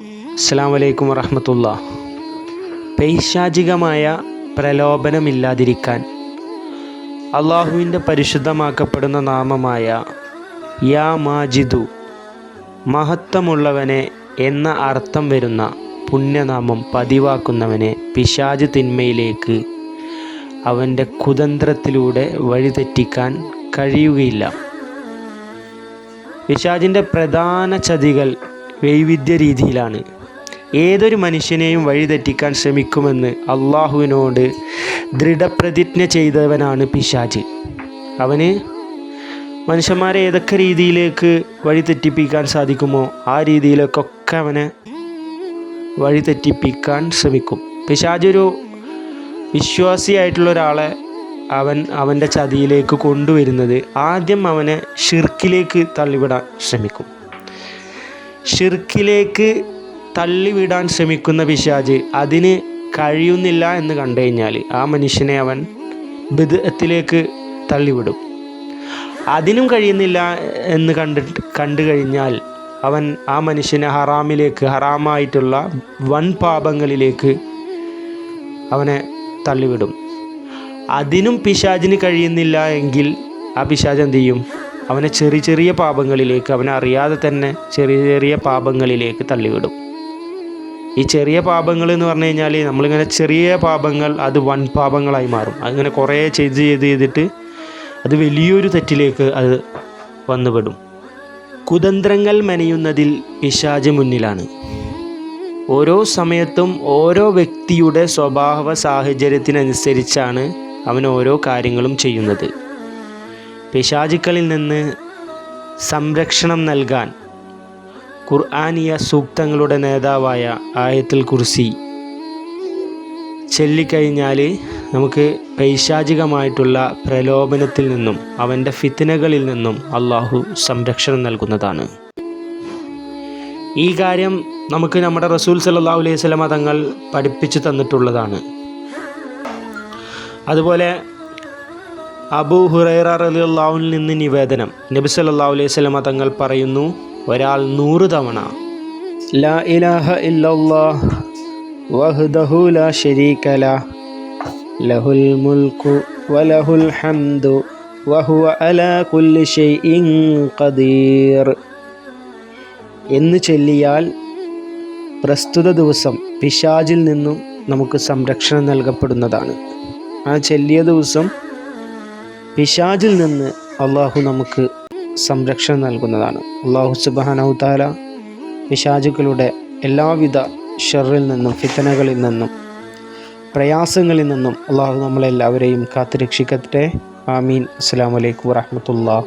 അസ്സാം വലൈക്കും വറഹമത്തുള്ള. പൈശാചികമായ പ്രലോഭനമില്ലാതിരിക്കാൻ അള്ളാഹുവിന്റെ പരിശുദ്ധമാക്കപ്പെടുന്ന നാമമായ യാ മാജിദു മഹത്വമുള്ളവനെ എന്ന അർത്ഥം വരുന്ന പുണ്യനാമം പതിവാക്കുന്നവനെ പിശാജ് തിന്മയിലേക്ക് അവന്റെ കുതന്ത്രത്തിലൂടെ വഴിതെറ്റിക്കാൻ കഴിയുകയില്ല. പിശാജിന്റെ പ്രധാന ചതികൾ വൈവിധ്യ രീതിയിലാണ്. ഏതൊരു മനുഷ്യനെയും വഴിതെറ്റിക്കാൻ ശ്രമിക്കുമെന്ന് അള്ളാഹുവിനോട് ദൃഢപ്രതിജ്ഞ ചെയ്തവനാണ് പിശാജ് അവന് മനുഷ്യന്മാരെ ഏതൊക്കെ രീതിയിലേക്ക് വഴിതെറ്റിപ്പിക്കാൻ സാധിക്കുമോ ആ രീതിയിലേക്കൊക്കെ അവനെ വഴിതെറ്റിപ്പിക്കാൻ ശ്രമിക്കും. പിശാജ് ഒരു വിശ്വാസിയായിട്ടുള്ള ഒരാളെ അവൻ അവന്റെ ചതിയിലേക്ക് കൊണ്ടുവരുന്നത് ആദ്യം അവനെ ഷിർക്കിലേക്ക് തള്ളിവിടാൻ ശ്രമിക്കും. ഷിർക്കിലേക്ക് തള്ളിവിടാൻ ശ്രമിക്കുന്ന പിശാജ് അതിന് കഴിയുന്നില്ല എന്ന് കണ്ടു കഴിഞ്ഞാൽ ആ മനുഷ്യനെ അവൻ ബിദത്തിലേക്ക് തള്ളിവിടും. അതിനും കഴിയുന്നില്ല എന്ന് കണ്ടിട്ട് കണ്ടു കഴിഞ്ഞാൽ അവൻ ആ മനുഷ്യനെ ഹറാമിലേക്ക് ഹറാമായിട്ടുള്ള വൻ പാപങ്ങളിലേക്ക് അവനെ തള്ളിവിടും. അതിനും പിശാജിന് കഴിയുന്നില്ല എങ്കിൽ ആ പിശാജ് എന്ത് ചെയ്യും? അവനെ ചെറിയ ചെറിയ പാപങ്ങളിലേക്ക് അവനെ അറിയാതെ തന്നെ ചെറിയ ചെറിയ പാപങ്ങളിലേക്ക് തള്ളിവിടും. ഈ ചെറിയ പാപങ്ങൾ എന്ന് പറഞ്ഞു കഴിഞ്ഞാൽ നമ്മളിങ്ങനെ ചെറിയ പാപങ്ങൾ അത് വൻ പാപങ്ങളായി മാറും. അങ്ങനെ കുറേ ചെയ്ത് ചെയ്ത് ചെയ്തിട്ട് അത് വലിയൊരു തെറ്റിലേക്ക് അത് വന്നുപെടും കുതന്ത്രങ്ങൾ മെനയുന്നതിൽ പിശാജ് മുന്നിലാണ്. ഓരോ സമയത്തും ഓരോ വ്യക്തിയുടെ സ്വഭാവ സാഹചര്യത്തിനനുസരിച്ചാണ് അവൻ ഓരോ കാര്യങ്ങളും ചെയ്യുന്നത്. പിശാചുക്കളിൽ നിന്ന് സംരക്ഷണം നൽകാൻ ഖുർആാനിയ സൂക്തങ്ങളുടെ നേതാവായ ആയത്തുൽ കുർസി ചൊല്ലിക്കഴിഞ്ഞാൽ നമുക്ക് പൈശാചികമായിട്ടുള്ള പ്രലോഭനത്തിൽ നിന്നും അവന്റെ ഫിത്തിനകളിൽ നിന്നും അള്ളാഹു സംരക്ഷണം നൽകുന്നതാണ്. ഈ കാര്യം നമുക്ക് നമ്മുടെ റസൂൽ സല്ലാഹു അലൈഹി സ്വലമ തങ്ങൾ പഠിപ്പിച്ചു തന്നിട്ടുള്ളതാണ്. അതുപോലെ അബൂ ഹുറൈറ റലിയുള്ളാഹുവിൽ നിന്ന് നിവേദനം. നബി സല്ലല്ലാഹു അലൈഹി സ്വലമ തങ്ങൾ പറയുന്നു ഒരാൾ നൂറ് തവണ ലാ ഇലാഹ ഇല്ലല്ലാഹ് വഹ്ദഹു ലാ ശരീക ലഹുൽ മുൽക്കു വലഹുൽ ഹംദു വഹുവ അലാ കുല്ലി ഷൈഇൻ ഖദീർ. എന്ന് ചൊല്ലിയാൽ പ്രസ്തുത ദിവസം പിശാജിൽ നിന്നും നമുക്ക് സംരക്ഷണം നൽകപ്പെടുന്നതാണ്. ആ ചെല്ലിയ ദിവസം പിശാജിൽ നിന്ന് അള്ളാഹു നമുക്ക് സംരക്ഷണം നൽകുന്നതാണ്. അള്ളാഹു സുബാനഹു താല പിശാജുക്കളുടെ എല്ലാവിധ ഷെറിൽ നിന്നും ഫിത്തനകളിൽ നിന്നും പ്രയാസങ്ങളിൽ നിന്നും അള്ളാഹു നമ്മളെല്ലാവരെയും കാത്തുരക്ഷിക്കട്ടെ. ആമീൻ. അസ്സാം വലൈക്കും വാഹമത്തുള്ള